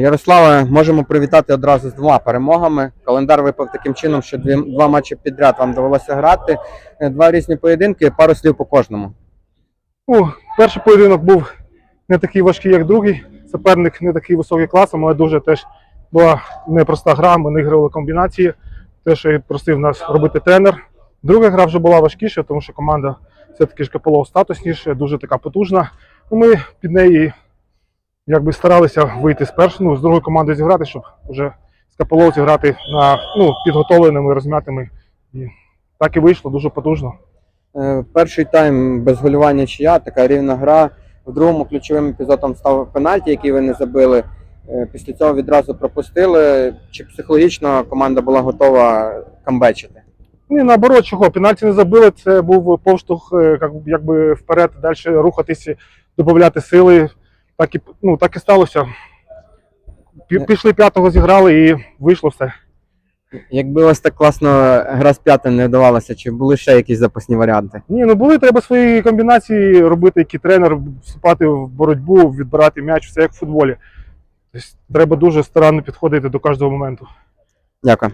Ярославе, можемо привітати одразу з двома перемогами. Календар випав таким чином, що дві, два матчі підряд вам довелося грати. Е, Два різні поєдинки, пару слів по кожному. Ну, перший поєдинок був не такий важкий, як другий. Суперник не такий високий класом, але дуже теж була непроста гра. Ми не грали комбінації. Те, що і просив нас робити тренер. Друга гра вже була важкіша, тому що команда все-таки ж КПЛО статусніша, дуже така потужна. Ну, Ми під неї якби старалися вийти з першої, ну, з другої команди зіграти, щоб вже з КПЛО зіграти на ну, підготовленими, розм'ятими. І так і вийшло, дуже потужно. Е, Перший тайм без голювання чия, така рівна гра. В другому ключовим епізодом став пенальті, який ви не забили. Е, Після цього відразу пропустили. Чи психологічно команда була готова камбечити? Ні, наоборот, чого, пенальті не забили, це був поштовх е, якби вперед, далі рухатися, додати сили. Так і, ну, так і сталося. Пішли п'ятого, зіграли і вийшло все. Якби ось так класно гра з п'ятим не вдавалася, чи були ще якісь запасні варіанти? Ні, ну були треба свої комбінації робити, які тренер, вступати в боротьбу, відбирати м'яч, все як в футболі. Тобто, треба дуже старанно підходити до кожного моменту. Дякую.